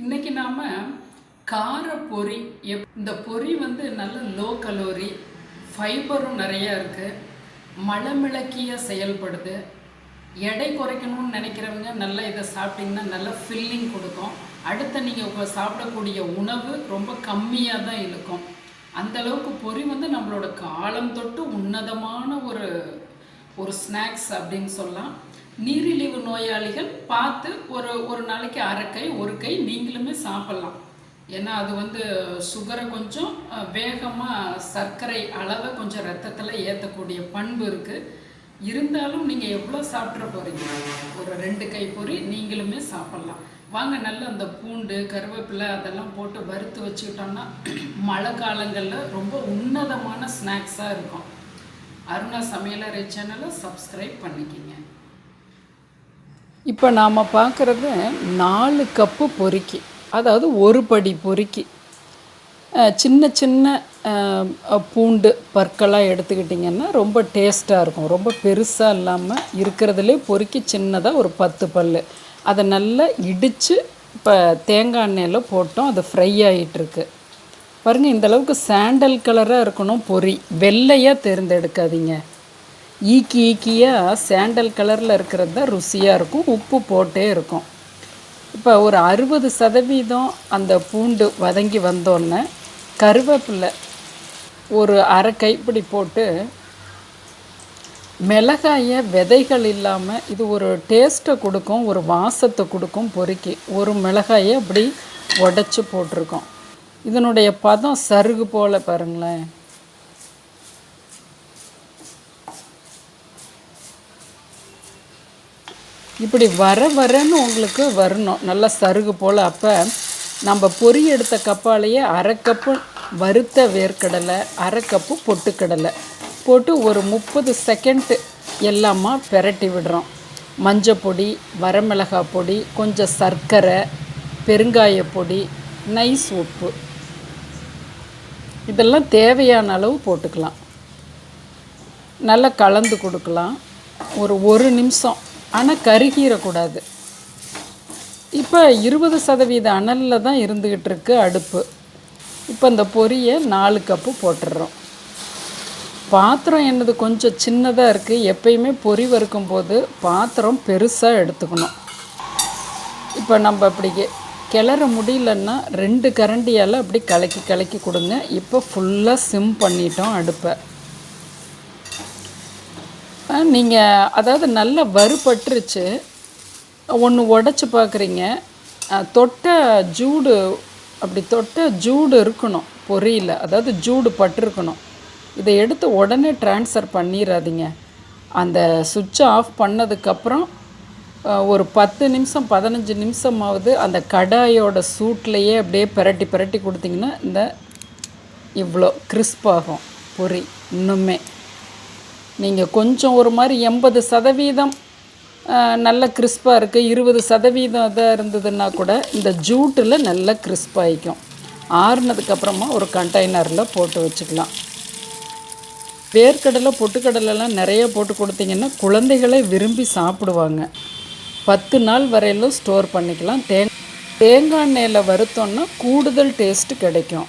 இன்னைக்கு நாம கார பொரி எப் இந்த பொரி வந்து நல்ல லோ கலோரி ஃபைபரும் நிறைய இருக்கு. மலமிளக்கியாக செயல்படுது. எடை குறைக்கணும்னு நினைக்கிறவங்க நல்லா இதை சாப்பிட்டிங்கன்னா நல்ல ஃபில்லிங் கொடுக்கும். அடுத்து நீங்கள் இப்போ சாப்பிடக்கூடிய உணவு ரொம்ப கம்மியாக தான் இருக்கும் அந்த அளவுக்கு பொரி வந்து நம்மளோட காலம் தொட்டு உன்னதமான ஒரு ஒரு ஸ்நாக்ஸ் அப்படின்னு சொல்லலாம். நீரிழிவு நோயாளிகள் பார்த்து ஒரு ஒரு நாளைக்கு அரை கை ஒரு கை நீங்களுமே சாப்பிட்லாம். ஏன்னா அது வந்து சுகரை கொஞ்சம் வேகமாக சர்க்கரை அளவை கொஞ்சம் ரத்தத்தில் ஏற்றக்கூடிய பண்பு இருக்குது இருந்தாலும் நீங்கள் எவ்வளோ சாப்பிட்ற போகிறீங்க ஒரு ரெண்டு கை பொரி நீங்களுமே சாப்பிட்லாம். வாங்க நல்ல அந்த பூண்டு கருவேப்பிலை அதெல்லாம் போட்டு வறுத்து வச்சுக்கிட்டோம்னா மழை காலங்களில் ரொம்ப உன்னதமான ஸ்நாக்ஸாக இருக்கும். அருணா சமையலறை சேனலை சப்ஸ்கிரைப் பண்ணிக்கிங்க. இப்போ நாம் பார்க்குறது நாலு கப்பு பொறுக்கி. அதாவது ஒரு படி பொறுக்கி. சின்ன சின்ன பூண்டு பற்களாக எடுத்துக்கிட்டிங்கன்னா ரொம்ப டேஸ்ட்டாக இருக்கும். ரொம்ப பெருசாக இல்லாமல் இருக்கிறதுலே பொறுக்கி சின்னதாக ஒரு பத்து பல் அதை நல்லா இடித்து இப்போ தேங்காய் எண்ணெயில் போட்டோம். அது ஃப்ரை ஆகிட்டுருக்கு பாருங்கள் இந்த அளவுக்கு சாண்டல் கலராக இருக்கணும் பொறி. வெள்ளையாக தேர்ந்தெடுக்காதீங்க. ஈக்கி ஈக்கியாக சாண்டல் கலரில் இருக்கிறது தான் ருசியாக இருக்கும். உப்பு போட்டே இருக்கும். இப்போ ஒரு அறுபது சதவீதம் அந்த பூண்டு வதங்கி வந்தோடனே கருவேப்பிலை ஒரு அரை கைப்பிடி போட்டு மிளகாயை விதைகள் இல்லாமல் இது ஒரு டேஸ்ட்டை கொடுக்கும் ஒரு வாசத்தை கொடுக்கும் பொறுக்கி. ஒரு மிளகாயை அப்படி உடச்சி போட்டிருக்கோம். இதனுடைய பதம் சருகு போல் பாருங்களேன். இப்படி வர வரன்னு உங்களுக்கு வரணும். நல்லா சருகு போல். அப்போ நம்ம பொறி எடுத்த கப்பாலேயே அரை கப்பு வறுத்த வேர்க்கடலை அரை கப்பு பொட்டுக்கடலை போட்டு ஒரு முப்பது செகண்ட் எல்லாமா பெரட்டி விடுறோம். மஞ்சள் பொடி வரமிளகாய் பொடி கொஞ்சம் சர்க்கரை பெருங்காய பொடி நைஸ் உப்பு. இதெல்லாம் தேவையான அளவு போட்டுக்கலாம். நல்லா கலந்து கொடுக்கலாம். ஒரு ஒரு நிமிஷம். ஆனால் கருகிடக்கூடாது இப்போ இருபது சதவீத அனலில் தான் இருந்துக்கிட்டு இருக்கு அடுப்பு. இப்போ இந்த பொரியை நாலு கப்பு போட்டுடுறோம் பாத்திரம் என்னது கொஞ்சம் சின்னதாக இருக்குது எப்பயுமே பொரி வறுக்கும் போது பாத்திரம் பெருசாக எடுத்துக்கணும். இப்போ நம்ம அப்படி கிளற முடியலன்னா ரெண்டு கரண்டியால் அப்படி கலக்கி கலக்கி கொடுங்க. இப்போ ஃபுல்லாக சிம் பண்ணிட்டோம் அடுப்பை. நீங்கள் அதாவது நல்லா வறுபட்டுருச்சு. ஒன்று உடச்சி பார்க்குறீங்க தொட்ட ஜூடு அப்படி தொட்ட ஜூடு இருக்கணும் பொரியில். அதாவது ஜூடு பட்டிருக்கணும். இதை எடுத்து உடனே ட்ரான்ஸ்ஃபர் பண்ணிடாதீங்க அந்த சுவிட்சை ஆஃப் பண்ணதுக்கப்புறம் ஒரு பத்து நிமிஷம் பதினஞ்சு நிமிஷமாவது அந்த கடாயோட சூட்லேயே அப்படியே பிரட்டி பிரட்டி கொடுத்தீங்கன்னா இந்த இவ்வளோ கிறிஸ்பாகும் பொரி இன்னுமே. நீங்கள் கொஞ்சம் ஒரு மாதிரி எண்பது சதவீதம் நல்ல கிறிஸ்பாக இருக்குது இருபது சதவீதம் இதாக இருந்ததுன்னா கூட இந்த ஜூட்டில் நல்லா கிறிஸ்பாகிக்கும் ஆறுனதுக்கப்புறமா ஒரு கண்டெய்னரில் போட்டு வச்சுக்கலாம். வேர்க்கடலை பொட்டுக்கடலைலாம் நிறைய போட்டு கொடுத்தீங்கன்னா குழந்தைகளே விரும்பி சாப்பிடுவாங்க. பத்து நாள் வரையிலும் ஸ்டோர் பண்ணிக்கலாம். தேங்காய் தேங்காய் எண்ணெயில் வறுத்தோன்னா கூடுதல் டேஸ்ட்டு கிடைக்கும்.